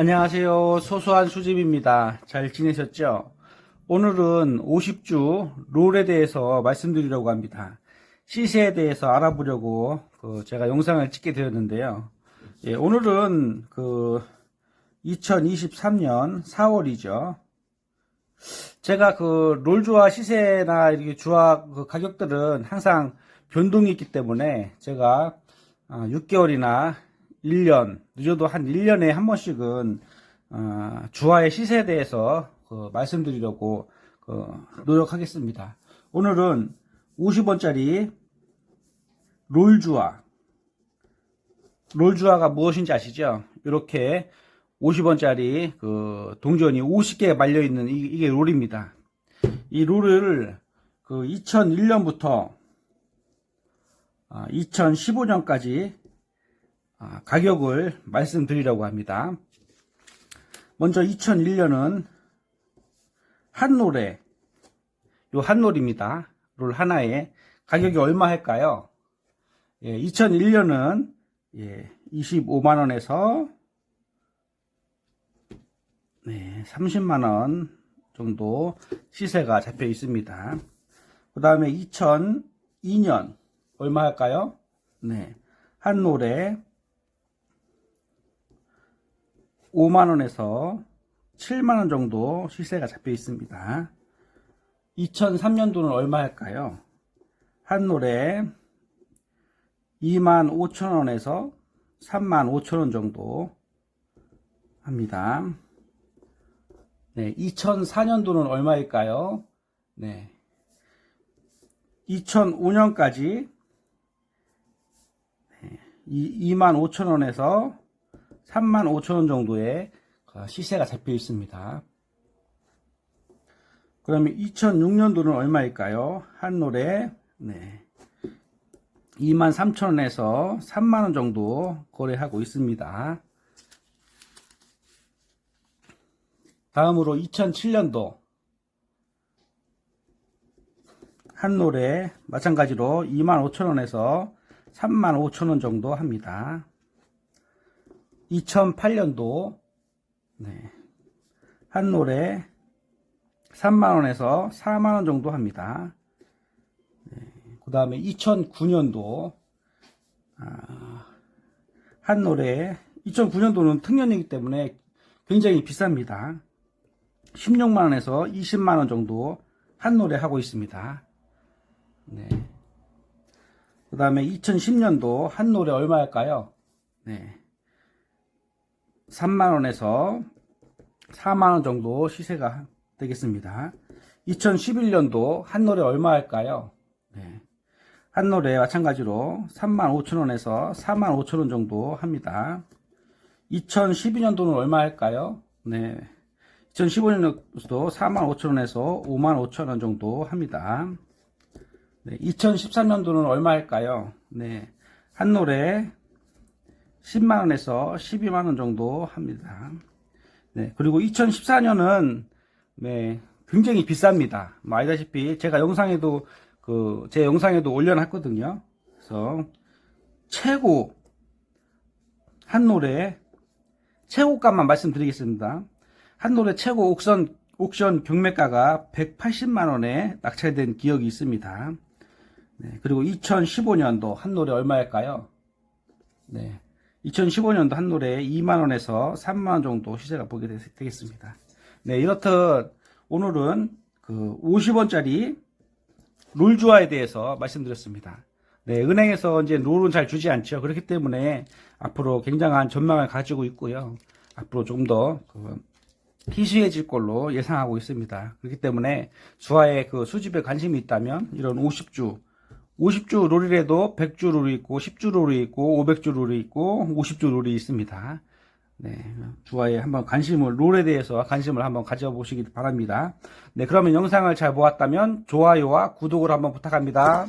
안녕하세요. 소소한 수집입니다. 잘 지내셨죠? 오늘은 50주 롤에 대해서 말씀드리려고 합니다. 시세에 대해서 알아보려고 그 제가 영상을 찍게 되었는데요. 예, 오늘은 그 2023년 4월이죠. 제가 그 롤주화 시세나 이렇게 주화 그 가격들은 항상 변동이 있기 때문에 제가 6개월이나 1년, 늦어도 한 1년에 한 번씩은 어, 주화의 시세에 대해서 그 말씀드리려고 그 노력하겠습니다. 오늘은 50원짜리 롤주화. 롤주화가 무엇인지 아시죠? 이렇게 50원짜리 그 동전이 50개 말려 있는 이, 게 롤입니다. 이 롤을 그 2001년부터 2015년까지 아, 가격을 말씀드리려고 합니다. 먼저 2001년은 한 롤에 요 한 롤입니다. 롤 하나에 가격이 얼마 할까요? 예, 2001년은 예, 25만 원에서 네, 30만 원 정도 시세가 잡혀 있습니다. 그 다음에 2002년 얼마 할까요? 네, 한롤에 5만원에서 7만원 정도 시세가 잡혀 있습니다. 2003년도는 얼마 할까요? 한 노래 2만 5천원에서 3만 5천원 정도 합니다. 네, 2004년도는 얼마일까요? 네. 2005년까지 2만 5천 원에서 3만 5천 원 정도의 그 시세가 잡혀 있습니다. 그러면 2006년도는 얼마일까요? 한노래 네. 2만 3천 원에서 3만 원 정도 거래하고 있습니다. 다음으로 2007년도 한노래 마찬가지로 2만 5천 원에서 3만 5천 원 정도 합니다. 2008년도 네, 한노래 3만원에서 4만원 정도 합니다. 네, 그 다음에 2009년도 아, 한노래 2009년도는 특년이기 때문에 굉장히 비쌉니다. 16만원에서 20만원 정도 한 노래 하고 있습니다. 네. 그 다음에 2010년도 한 노래 얼마일까요? 네. 3만원에서 4만원 정도 시세가 되겠습니다. 2011년도 한 노래 얼마 할까요? 네. 한 노래 마찬가지로 3만 5천원에서 4만 5천원 정도 합니다. 2012년도는 얼마 할까요? 네. 2015년도도 4만 5천원에서 5만 5천원 정도 합니다. 네. 2013년도는 얼마 할까요? 네. 한 노래 10만원에서 12만원 정도 합니다. 네, 그리고 2014년은, 네, 굉장히 비쌉니다. 뭐, 알다시피, 제가 영상에도, 그, 제 영상에도 올려놨거든요. 그래서, 최고, 한 노래, 최고값만 말씀드리겠습니다. 한 노래 최고 옥션, 옥션 경매가가 180만원에 낙찰된 기억이 있습니다. 네, 그리고 2015년도 한 노래 얼마일까요? 네. 2015년도 한 노래에 2만원에서 3만원 정도 시세가 보게 되 겠습니다. 네, 이렇듯 오늘은 그 50원짜리 롤주화에 대해서 말씀드렸습니다. 네, 은행에서 이제 롤은 잘 주지 않죠. 그렇기 때문에 앞으로 굉장한 전망을 가지고 있고요. 앞으로 조금 더그 희수해질 걸로 예상하고 있습니다. 그렇기 때문에 주화에 그 수집에 관심이 있다면 이런 50주 50주 롤이라도 100주 롤이 있고 10주 롤이 있고 500주 롤이 있고 50주 롤이 있습니다. 네, 주화에 한번 관심을 롤에 대해서 관심을 한번 가져보시기 바랍니다. 네, 그러면 영상을 잘 보았다면 좋아요와 구독을 한번 부탁합니다.